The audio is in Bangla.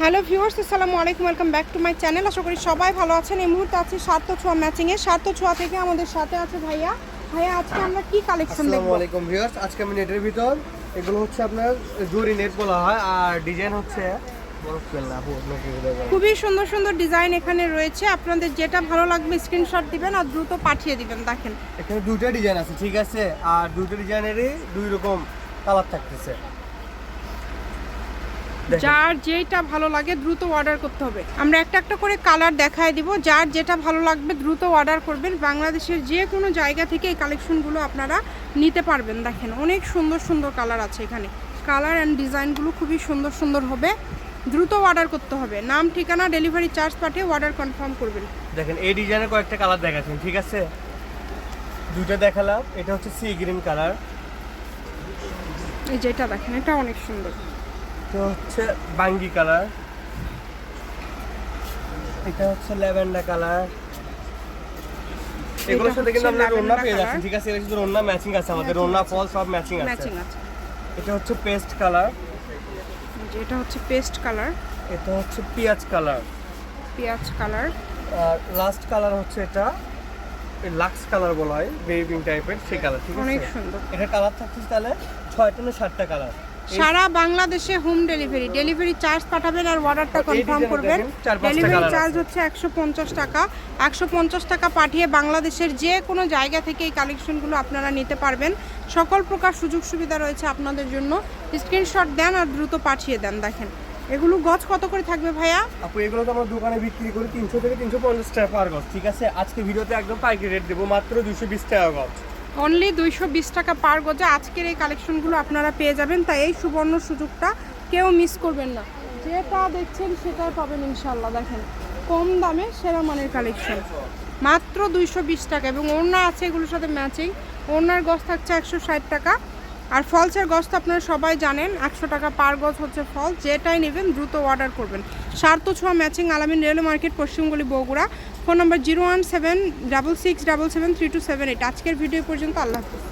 হ্যালো ভিউয়ার্স আসসালামু আলাইকুম welcome back to my channel. আশা করি সবাই ভালো আছেন। এই মুহূর্তে আছি সার্থ ছোঁয়া ম্যাচিংয়ে সার্থ ছোঁয়া থেকে আমাদের সাথে আছে ভাইয়া। ভাইয়া আজকে আমরা কি কালেকশন দেখব? আসসালামু আলাইকুম ভিউয়ার্স আজকে আমি নেটের ভিতর। এগুলো হচ্ছে আপনার জুরি নেট বলা হয় আর ডিজাইন হচ্ছে। খুবই সুন্দর সুন্দর ডিজাইন এখানে রয়েছে। আপনাদের যেটা ভালো লাগবে স্ক্রিনশট দিবেন আর দ্রুত পাঠিয়ে দিবেন দেখেন। এখানে দুইটা ডিজাইন আছে ঠিক আছে? আর দুইটা ডিজাইনেরই দুই রকম কালার থাকতেছে। যার যেটা ভালো লাগে দ্রুত অর্ডার করতে হবে। আমরা একটা একটা করে কালার দেখায় দিব। যার যেটা ভালো লাগবে দ্রুত অর্ডার করবেন। বাংলাদেশের যে কোনো জায়গা থেকে এই কালেকশনগুলো আপনারা নিতে পারবেন। দেখেন অনেক সুন্দর সুন্দর কালার আছে এখানে। কালার অ্যান্ড ডিজাইনগুলো খুবই সুন্দর সুন্দর হবে। দ্রুত অর্ডার করতে হবে। নাম ঠিকানা ডেলিভারি চার্জ পাঠিয়ে অর্ডার কনফার্ম করবেন। দেখেন এই ডিজাইনের কয়েকটা কালার দেখাচ্ছেন ঠিক আছে? দুইটা দেখালাম। এটা হচ্ছে সি গ্রিন কালার এই যেটা দেখেন এটা অনেক সুন্দর। এটা হচ্ছে বাঙ্গি কালার। এটা হচ্ছে ল্যাভেন্ডার কালার। এগুলোর সাথে কিন্তু আমরা রোনা পেয়ে। যাচ্ছি ঠিক আছে? এটা শুধু রোনা ম্যাচিং আছে আমাদের রোনা আছে। ফল সব ম্যাচিং আছে। এটা হচ্ছে পেস্ট কালার। এটা হচ্ছে পেস্ট কালার। এটা হচ্ছে পেঁয়াজ কালার। পেঁয়াজ কালার। আর লাস্ট কালার হচ্ছে এটা লাক্স কালার বলা হয় বেবি পিঙ্ক টাইপের সেই কালার ঠিক অনেক সুন্দর। এটা কালার থাকছে তাহলে ছয়টা না সাতটা কালার সারা বাংলাদেশে হোম ডেলিভারি ডেলিভারি চার্জ পাঠাবেন আর অর্ডারটা কনফার্ম করবেন। ডেলিভারি চার্জ হচ্ছে একশো পঞ্চাশ টাকা। একশো পঞ্চাশ টাকা পাঠিয়ে বাংলাদেশের যে কোনো জায়গা থেকে এই কালেকশনগুলো আপনারা নিতে পারবেন। সকল প্রকার সুযোগ সুবিধা রয়েছে আপনাদের জন্য। স্ক্রিনশট দেন আর দ্রুত পাঠিয়ে দেন দেখেন। এগুলো গজ কত করে থাকবে ভাইয়া? আপু এগুলো তো আমরা দোকানে বিক্রি করি তিনশো থেকে তিনশো পঞ্চাশ টাকা পার গজ ঠিক আছে? আজকে ভিডিওতে একদম পাইকারি রেট দেবো মাত্র দুশো বিশ টাকা গজ। অনলি দুইশো বিশ টাকা পার গজে। আজকের এই কালেকশনগুলো আপনারা পেয়ে যাবেন, তাই এই সুবর্ণ সুযোগটা কেউ মিস করবেন না। যেটা দেখছেন সেটাই পাবেন ইনশাল্লাহ দেখেন। কম দামে সেরা মানের কালেকশন। মাত্র দুইশো বিশ টাকা, এবং ওড়না আছে এগুলোর সাথে ম্যাচিং ওড়নার গজ থাকছে একশো ষাট টাকা। আর ফলসের গছ তো আপনারা সবাই জানেন, একশো টাকা পার গজ হচ্ছে ফল, যেটাই নেবেন দ্রুত অর্ডার করবেন। সার্থ ছোঁয়া matching Alamin rail market পশ্চিমগুলি Bogura. Phone number zero one seven double six double seven three two seven eight. আজকের ভিডিও পর্যন্ত আল্লাহ হাফিজ।